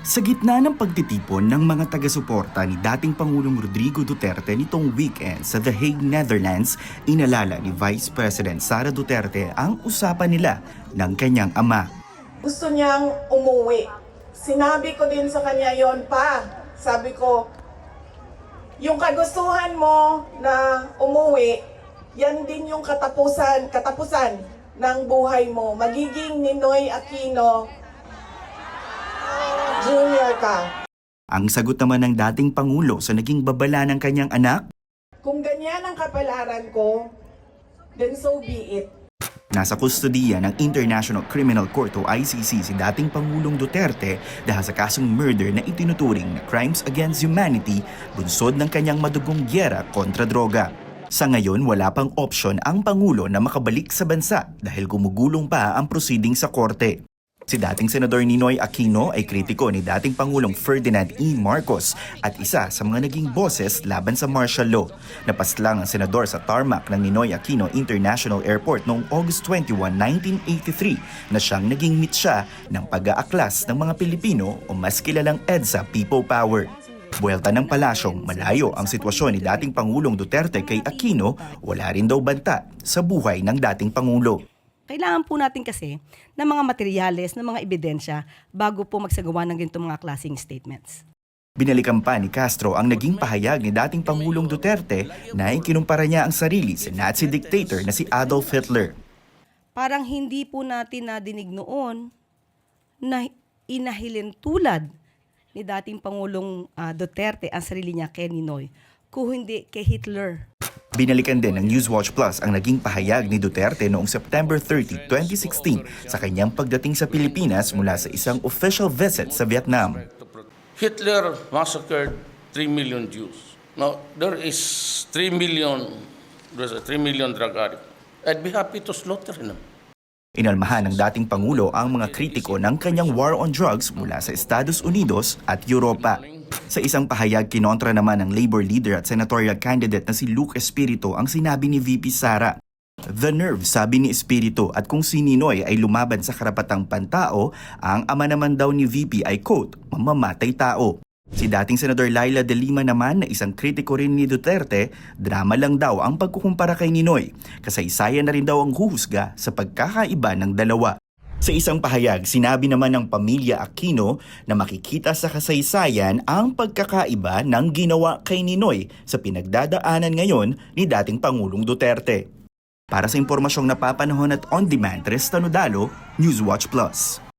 Sa gitna ng pagtitipon ng mga taga-suporta ni dating Pangulong Rodrigo Duterte nitong weekend sa The Hague, Netherlands, inalala ni Vice President Sara Duterte ang usapan nila ng kanyang ama. gusto niyang umuwi. Sinabi ko din sa kanya yon pa. Sabi ko, yung kagustuhan mo na umuwi, yan din yung katapusan, katapusan ng buhay mo. Magiging Ninoy Aquino Junior ka. Ang sagot naman ng dating Pangulo sa naging babala ng kanyang anak, Kung ganyan ang kapalaran ko, then so be it. Nasa kustodiya ng International Criminal Court o ICC si dating Pangulong Duterte dahil sa kasong murder na itinuturing na crimes against humanity bunsod ng kanyang madugong gyera kontra droga. Sa ngayon, wala pang opsyon ang Pangulo na makabalik sa bansa dahil gumugulong pa ang proceeding sa korte. Si dating Senador Ninoy Aquino ay kritiko ni dating Pangulong Ferdinand E. Marcos at isa sa mga naging boses laban sa martial law. Napaslang ang senador sa tarmac ng Ninoy Aquino International Airport noong August 21, 1983 na siyang naging mitsa ng pag-aaklas ng mga Pilipino o mas kilalang EDSA People Power. Buwelta ng palasyong malayo ang sitwasyon ni dating Pangulong Duterte kay Aquino, wala rin daw banta sa buhay ng dating Pangulo. Kailangan po natin kasi ng mga materyales, ng mga ebidensya bago po magsagawa ng ganitong mga klaseng statements. Binalikan pa ni Castro ang naging pahayag ni dating Pangulong Duterte na ikinumpara niya ang sarili sa Nazi dictator na si Adolf Hitler. Parang hindi po natin nadinig noon na inahilin tulad ni dating Pangulong ah, Duterte ang sarili niya kay Ninoy, kung hindi kay Hitler. Binalikan din ng Newswatch Plus ang naging pahayag ni Duterte noong September 30, 2016 sa kanyang pagdating sa Pilipinas mula sa isang official visit sa Vietnam. Hitler massacred 3 million Jews. Now, there is 3 million, there's a 3 million drug addicts. I'd be happy to slaughter them. Inalmahan ng dating Pangulo ang mga kritiko ng kanyang war on drugs mula sa Estados Unidos at Europa. Sa isang pahayag, kinontra naman ng Labor leader at senatorial candidate na si Luke Espiritu ang sinabi ni VP Sara. The nerve, sabi ni Espiritu, at kung si Ninoy ay lumaban sa karapatang pantao, ang ama naman daw ni VP ay quote, mamamatay tao. Si dating Senador Laila de Lima naman na isang kritiko rin ni Duterte, drama lang daw ang pagkukumpara kay Ninoy. Kasaysayan na rin daw ang huhusga sa pagkakaiba ng dalawa. Sa isang pahayag, sinabi naman ng pamilya Aquino na makikita sa kasaysayan ang pagkakaiba ng ginawa kay Ninoy sa pinagdadaanan ngayon ni dating Pangulong Duterte. Para sa impormasyong napapanahon at on-demand, Resta Nodalo, Newswatch Plus.